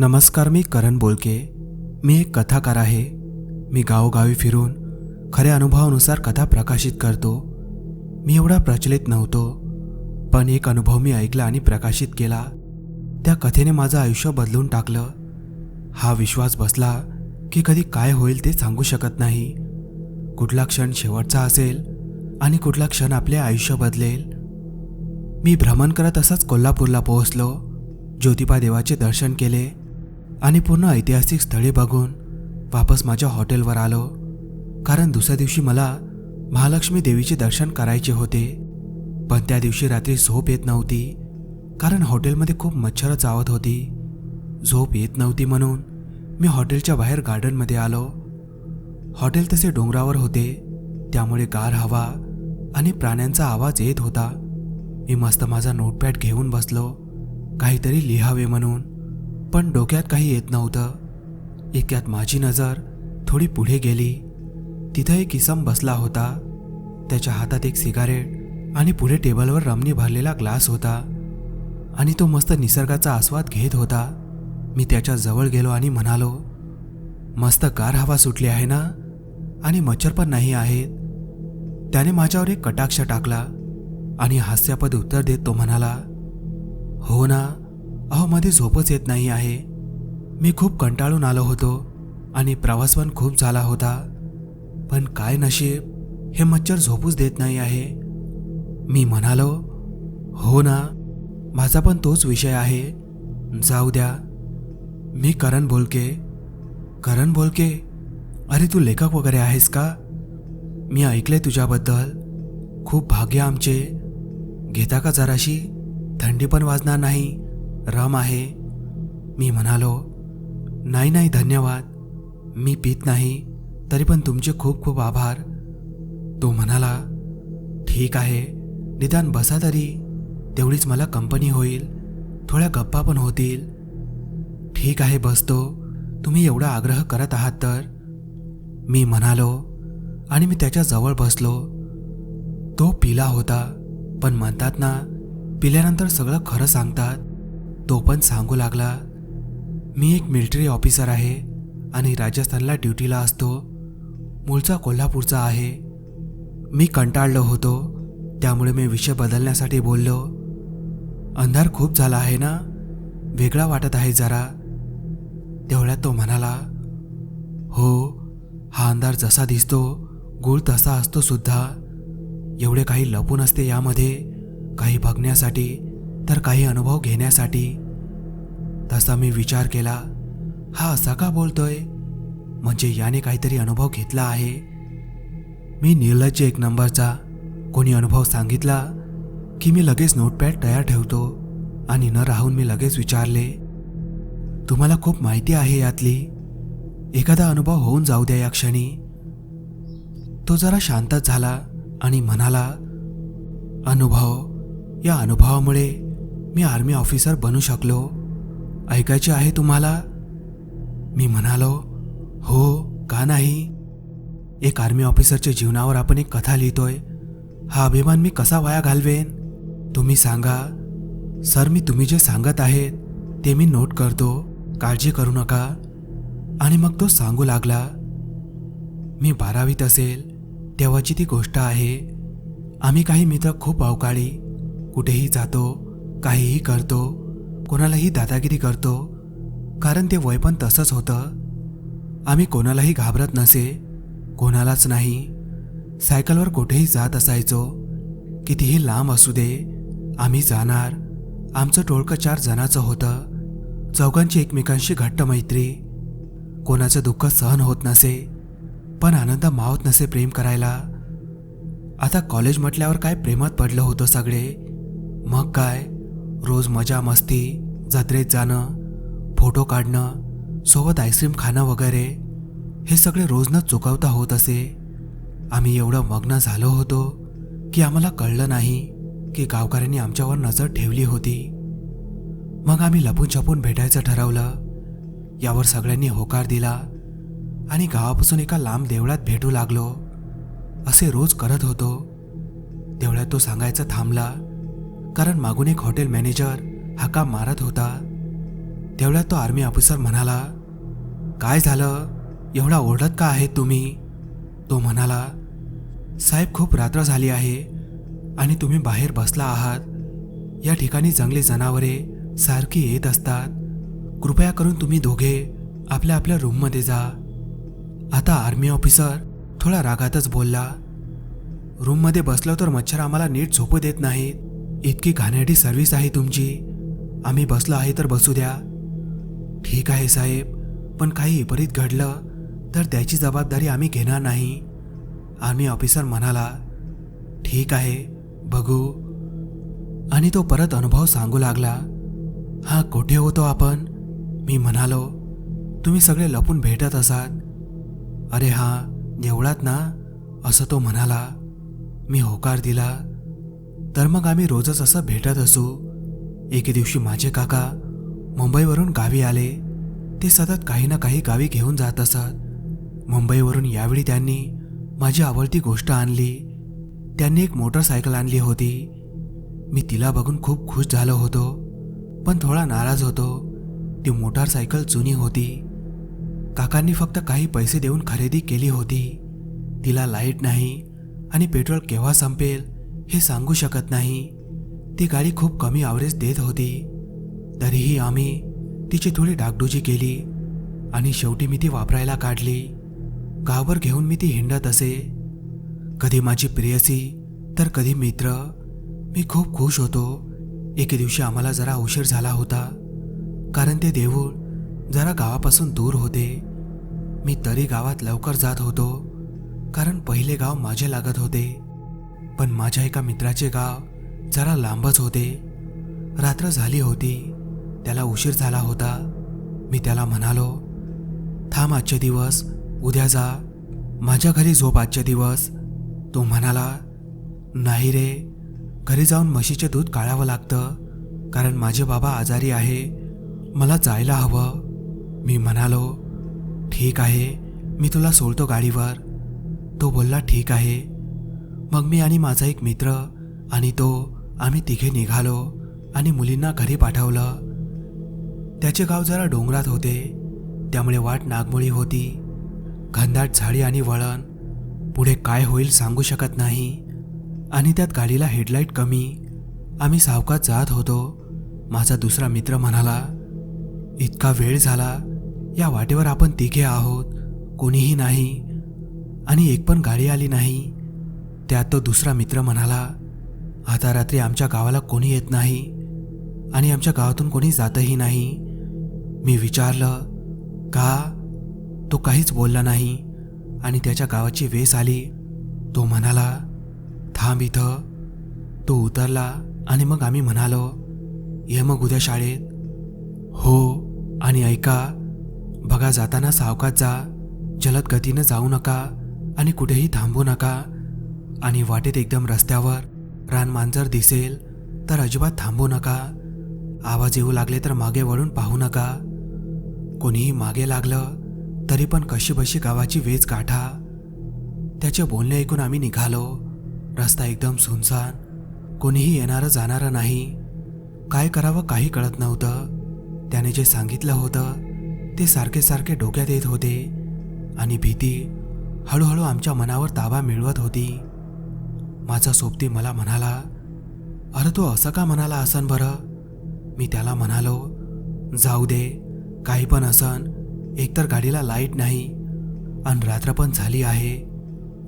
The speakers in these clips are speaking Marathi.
नमस्कार मी करण बोलके. मी एक कथाकार आहे. मी गावोगावी फिरून खऱ्या अनुभवानुसार कथा प्रकाशित करतो. मी एवढा प्रचलित नव्हतो पण एक अनुभव मी ऐकला आणि प्रकाशित केला. त्या कथेने माझं आयुष्य बदलून टाकलं. हा विश्वास बसला की कधी काय होईल ते सांगू शकत नाही. कुठला क्षण शेवटचा असेल आणि कुठला क्षण आपले आयुष्य बदलेल. मी भ्रमण करत असंच कोल्हापूरला पोहोचलो. ज्योतिबा देवाचे दर्शन केले. आणि पूर्ण ऐतिहासिक स्थळे बघून वापस माझ्या हॉटेलवर आलो. कारण दुसऱ्या दिवशी मला महालक्ष्मी देवीचे दर्शन करायचे होते. पण त्या दिवशी रात्री झोप येत नव्हती कारण हॉटेलमध्ये खूप मच्छरं चावत होती. झोप येत नव्हती म्हणून मी हॉटेलच्या बाहेर गार्डनमध्ये आलो. हॉटेल तसे डोंगरावर होते त्यामुळे गार हवा आणि प्राण्यांचा आवाज येत होता. मी मस्त माझा नोटपॅड घेऊन बसलो काहीतरी लिहावे म्हणून. पण डोक्यात काही येत नव्हतं. इतक्यात माझी नजर थोडी पुढे गेली. तिथं एक इसम बसला होता. त्याच्या हातात एक सिगारेट आणि पुढे टेबलवर रमणी भरलेला ग्लास होता. आणि तो मस्त निसर्गाचा आस्वाद घेत होता. मी त्याच्याजवळ गेलो आणि म्हणालो मस्त गार हवा सुटली आहे ना? आणि मच्छर पण नाही आहेत. त्याने माझ्यावर एक कटाक्ष टाकला आणि हास्यापद उत्तर देत तो म्हणाला हो ना अहो मध्ये झोपच येत नाही आहे. मी खूप कंटाळून आलो होतो आणि प्रवास पण खूप झाला होता. पण काय नशीब हे मच्छर झोपूच देत नाही आहे. मी म्हणालो हो ना माझा पण तोच विषय आहे. जाऊ द्या. मी करण बोलके करण बोलके अरे तू लेखक वगैरे आहेस का? मी ऐकले तुझ्याबद्दल. खूप भाग्य आमचे. घेता का जराशी? थंडी पण वाजणार नाही. रम आहे. मी म्हणालो नाही नाही धन्यवाद. मी पित नाही तरी पण तुमचे खूप खूप आभार. तो म्हणाला ठीक आहे निदान बसा तरी. तेवढीच मला कंपनी होईल. थोड्या गप्पा पण होतील. ठीक आहे बसतो. तुम्ही एवढा आग्रह करत आहात तर. मी म्हणालो आणि मी त्याच्याजवळ बसलो. तो पिला होता पण म्हणतात ना पिल्यानंतर सगळं खरं सांगतात. तो पण सांगू लागला मी एक मिलिटरी ऑफिसर आहे आणि राजस्थानला ड्युटीला असतो. मूळचा कोल्हापूरचा आहे. मी कंटाळलो होतो त्यामुळे मी विषय बदलण्यासाठी बोललो. अंधार खूप झाला आहे ना? वेगळा वाटत आहे जरा. तेवढ्यात तो म्हणाला हो हा अंधार जसा दिसतो गुळ तसा असतो सुद्धा. एवढे काही लपून असते यामध्ये काही बघण्यासाठी. तर काही अनुभव घेण्यासाठी तसा मी विचार केला हा असा का बोलतोय? म्हणजे याने काहीतरी अनुभव घेतला आहे. मी निर्लज्ज एक नंबरचा कोणी अनुभव सांगितला की मी लगेच नोटपॅड तयार ठेवतो आणि न राहून मी लगेच विचारले तुम्हाला खूप माहिती आहे यातली. एखादा अनुभव होऊन जाऊ द्या या क्षणी. तो जरा शांतच झाला आणि म्हणाला अनुभव या अनुभवामुळे मी आर्मी ऑफिसर बनू शकलो? ऐकायचे आहे तुम्हाला? मी म्हणालो हो का नाही? एक आर्मी ऑफिसरच्या जीवनावर आपण एक कथा लिहितोय. हा अभिमान मी कसा वाया घालवेन? तुम्ही सांगा. सर मी तुम्ही जे सांगत आहेत ते मी नोट करतो. काळजी करू नका. आणि मग तो सांगू लागला मी बारावीत असेल. तेव्हाची ती गोष्ट आहे. आम्ही काही मित्र खूप अवकाळी कुठेही जातो. काहीही करतो कोणालाही दादागिरी करतो कारण ते वय पण तसंच होतं. आम्ही कोणालाही घाबरत नसे कोणालाच नाही. सायकलवर कुठेही जात असायचो कितीही लांब असू दे आम्ही जाणार. आमचं टोळकं चार जणाचं होतं चौघांची एकमेकांशी घट्ट मैत्री. कोणाचं दुःख सहन होत नसे पण आनंद मावत नसे प्रेम करायला. आता कॉलेज म्हटल्यावर काय प्रेमात पडलं होतं सगळे? मग काय? रोज मजा मस्ती जत्रेत जाणं फोटो काढणं सोबत आईस्क्रीम खाणं वगैरे हे सगळे रोज न चुकवता होत असे. आम्ही एवढं मग्न झालो होतो की आम्हाला कळलं नाही की गावकऱ्यांनी आमच्यावर नजर ठेवली होती. मग आम्ही लपून छपून भेटायचं ठरवलं. यावर सगळ्यांनी होकार दिला आणि गावापासून एका लांब देवळात भेटू लागलो. असे रोज करत होतो. तेवढ्यात तो सांगायचा थांबला कारण मागून एक हॉटेल मॅनेजर हाका मारत होता. तेवढ्यात तो आर्मी ऑफिसर म्हणाला काय झालं? एवढा ओरडत का आहेत तुम्ही? तो म्हणाला साहेब खूप रात्र झाली आहे आणि तुम्ही बाहेर बसला आहात. या ठिकाणी जंगली जनावरे सारखी येत असतात. कृपया करून तुम्ही दोघे आपल्या आपल्या रूममध्ये जा. आता आर्मी ऑफिसर थोडा रागातच बोलला रूममध्ये बसलो तर मच्छर आम्हाला नीट झोपू देत नाहीत. इतकी घाणेरडी सर्व्हिस आहे तुमची. आम्ही बसलो आहे तर बसू द्या. ठीक आहे साहेब पण काही विपरीत घडलं तर त्याची जबाबदारी आम्ही घेणार नाही. आर्मी ऑफिसर म्हणाला ठीक आहे बघू. आणि तो परत अनुभव सांगू लागला हा कुठे होतो आपण? मी म्हणालो तुम्ही सगळे लपून भेटत असाल. अरे हा एवढात ना? असं तो म्हणाला. मी होकार दिला तर मग आम्ही रोजच असं भेटत असू. एके दिवशी माझे काका मुंबईवरून गावी आले. ते सतत काही ना काही गावी घेऊन जात असत. मुंबईवरून यावेळी त्यांनी माझी आवडती गोष्ट आणली. त्यांनी एक मोटरसायकल आणली होती. मी तिला बघून खूप खुश झालो होतो पण थोडा नाराज होतो. ती मोटारसायकल जुनी होती. काकांनी फक्त काही पैसे देऊन खरेदी केली होती. तिला लाइट नाही आणि पेट्रोल केव्हा संपेल हे सांगू शकत नाही. ती गाडी खूप कमी ॲव्हरेज देत होती. तरीही आम्ही तिची थोडी डागडुजी केली आणि शेवटी मी ती वापरायला काढली. गावभर घेऊन मी ती हिंडत असे. कधी माझी प्रियसी तर कधी मित्र. मी खूप खुश होतो. एके दिवशी आम्हाला जरा उशीर झाला होता. कारण ते देऊळ जरा गावापासून दूर होते. मी तरी गावात लवकर जात होतो. कारण पहिले गाव माझे लागत होते. पण माझ्या एका मित्राचे गाव जरा लांबच होते. रात्र झाली होती. त्याला उशीर झाला होता. मी त्याला म्हणालो थांब आजचे दिवस उद्या जा. माझ्या घरी झोप आजचे दिवस. तो म्हणाला नाही रे. घरी जाऊन म्हशीचे दूध काढावं लागतं. कारण माझे बाबा आजारी आहे. मला जायला हवं. मी म्हणालो ठीक आहे. मी तुला सोडतो गाडीवर. तो बोलला ठीक आहे. मग मी आणि माझा एक मित्र आणि तो आम्ही तिघे निघालो आणि मुलींना घरी पाठवलं. त्याचे गाव जरा डोंगरात होते. त्यामुळे वाट नागमोळी होती. घनदाट झाडी आणि वळण. पुढे काय होईल सांगू शकत नाही. आणि त्यात गाडीला हेडलाईट कमी. आम्ही सावकात जात होतो. माझा दुसरा मित्र म्हणाला इतका वेळ झाला. या वाटेवर आपण तिघे आहोत. कोणीही नाही. आणि एक पण गाडी आली नाही. त्यात तो दुसरा मित्र म्हणाला आता रात्री आमच्या गावाला कोणी येत नाही आणि आमच्या गावातून कोणी जातही नाही. मी विचारलं का? तो काहीच बोलला नाही आणि त्याच्या गावाची वेस आली. तो म्हणाला थांब इथं. तो उतरला आणि मग आम्ही म्हणालो ये मग उद्या शाळेत. हो आणि ऐका बघा जाताना सावकात जा जलद गतीनं जाऊ नका आणि कुठेही थांबू नका. आणि वाटेत एकदम रस्त्यावर रान मांजर दिसेल तर अजिबात थांबू नका. आवाज येऊ लागले तर मागे वळून पाहू नका. कोणीही मागे लागलं तरी पण कशीबशी गावाची वेज गाठा. त्याचे बोलणे ऐकून आम्ही निघालो. रस्ता एकदम सुनसान कोणीही येणारं जाणारं नाही. काय करावं काही कळत नव्हतं. त्याने जे सांगितलं होतं ते सारखे सारखे डोक्यात येत होते आणि भीती हळूहळू आमच्या मनावर ताबा मिळवत होती. माझा सोबती मला म्हणाला अरे तो असं का म्हणाला असन बरं? मी त्याला म्हणालो जाऊ दे काही पण असन एकतर गाडीला लाइट नाही आणि रात्र पण झाली आहे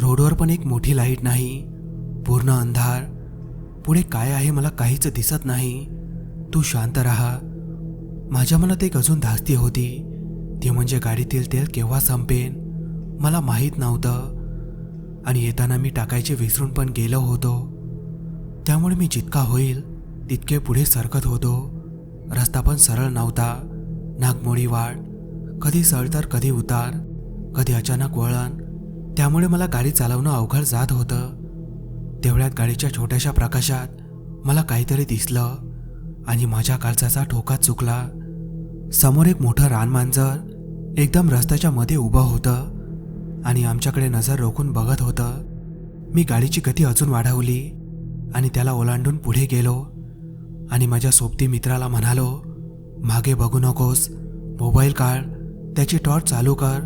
रोडवर पण एक मोठी लाइट नाही पूर्ण अंधार पुढे काय आहे मला काहीच दिसत नाही तू शांत राहा. माझ्या मनात एक अजून धास्ती होती ती म्हणजे गाडीतील तेल केव्हा संपेन मला माहीत नव्हतं आणि येताना मी टाकायचे विसरून पण गेलो होतो. त्यामुळे मी जितका होईल तितके पुढे सरकत होतो. रस्ता पण सरळ नव्हता. नागमोडी वाट कधी सळतर कधी उतार कधी अचानक वळण. त्यामुळे मला गाडी चालवणं अवघड जात होतं. तेवढ्यात गाडीच्या छोट्याशा प्रकाशात मला काहीतरी दिसलं आणि माझ्या काळजाचा ठोका चुकला. समोर एक मोठं रानमांजर एकदम रस्त्याच्या मध्ये उभं होतं. आणि आमच्याकडे नजर रोखून बघत होतं. मी गाडीची गती अजून वाढवली आणि त्याला ओलांडून पुढे गेलो आणि माझ्या सोबती मित्राला म्हणालो मागे बघू नकोस मोबाईल काढ त्याची टॉर्च चालू कर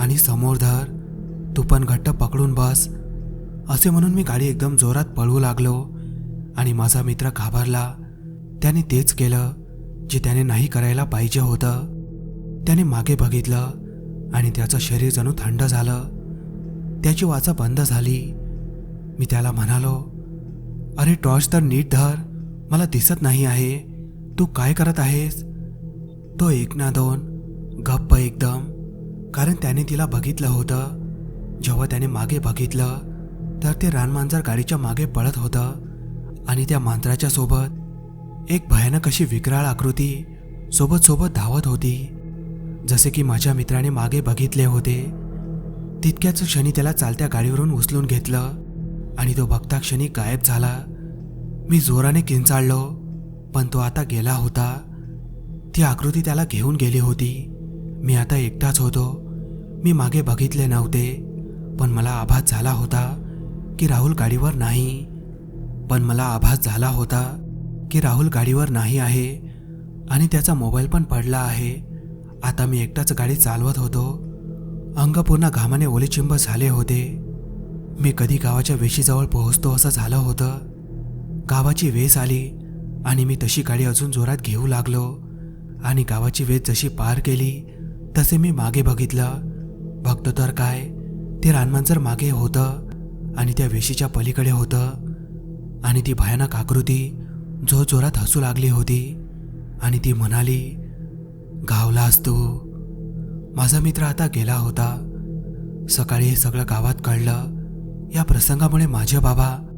आणि समोर धर तू पण घट्ट पकडून बस. असे म्हणून मी गाडी एकदम जोरात पळवू लागलो आणि माझा मित्र घाबरला. त्याने तेच केलं जे त्याने नाही करायला पाहिजे होतं. त्याने मागे बघितलं आणि त्याचं शरीर जणू थंड झालं. त्याची वाचा बंद झाली. मी त्याला म्हणालो अरे टॉर्च तर नीट धर. मला दिसत नाही आहे. तू काय करत आहेस? तो एक ना दोन गप्प एकदम कारण त्याने तिला बघितलं होतं. जेव्हा त्याने मागे बघितलं तर ते रानमांजर गाडीच्या मागे पळत होतं आणि त्या मांजराच्या सोबत एक भयानक अशी विकराळ आकृती सोबत सोबत धावत होती. जसे की माझ्या मित्राने मागे बघितले होते. तितक्याच क्षणी त्याला चालत्या गाडीवरून उचलून घेतलं आणि तो बघता क्षणी गायब झाला. मी जोराने किंचाळलो पण तो आता गेला होता. ती आकृती त्याला घेऊन गेली होती. मी आता एकटाच होतो. मी मागे बघितले नव्हते पण मला आभास झाला होता की राहुल गाडीवर नाही. पण मला आभास झाला होता की राहुल गाडीवर नाही आहे आणि त्याचा मोबाईल पण पडला आहे. आता मी एकटाच गाडी चालवत होतो. अंग पूर्ण घामाने ओलेचिंब झाले होते. मी कधी गावाच्या वेशीजवळ पोहोचतो असं झालं होतं. गावाची वेस आली आणि मी तशी गाडी अजून जोरात घेऊ लागलो. आणि गावाची वेस जशी पार केली तसे मी मागे बघितलं. बघतो तर काय ते रानमांजर मागे होतं आणि त्या वेशीच्या पलीकडे होतं. आणि ती भयानक आकृती जो जोरात हसू लागली होती. आणि ती म्हणाली गावलास तू माझा मित्र आता गेला होता. सकाळी हे सगळं गावात कळलं. या प्रसंगामुळे माझे बाबा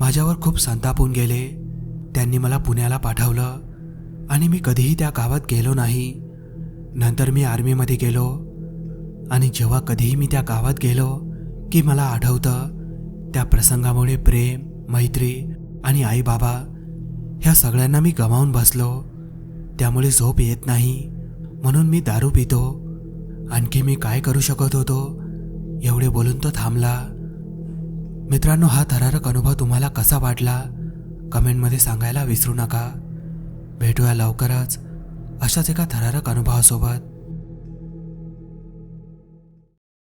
माझ्यावर खूप संतापून गेले. त्यांनी मला पुण्याला पाठवलं आणि मी कधीही त्या गावात गेलो नाही. नंतर मी आर्मीमध्ये गेलो आणि जेव्हा कधीही मी त्या गावात गेलो की मला आठवतं त्या प्रसंगामुळे प्रेम मैत्री आणि आई बाबा ह्या सगळ्यांना मी गमावून बसलो. त्यामुळे झोप येत नाही. म्हणून मी दारू पितो. आणखी मी काय करू शकत होतो? एवढे बोलून तो थांबला. मित्रांनो हा थरारक अनुभव तुम्हाला कसा वाटला? कमेंटमध्ये सांगायला विसरू नका. भेटूया लवकरच अशाच एका थरारक अनुभवासोबत.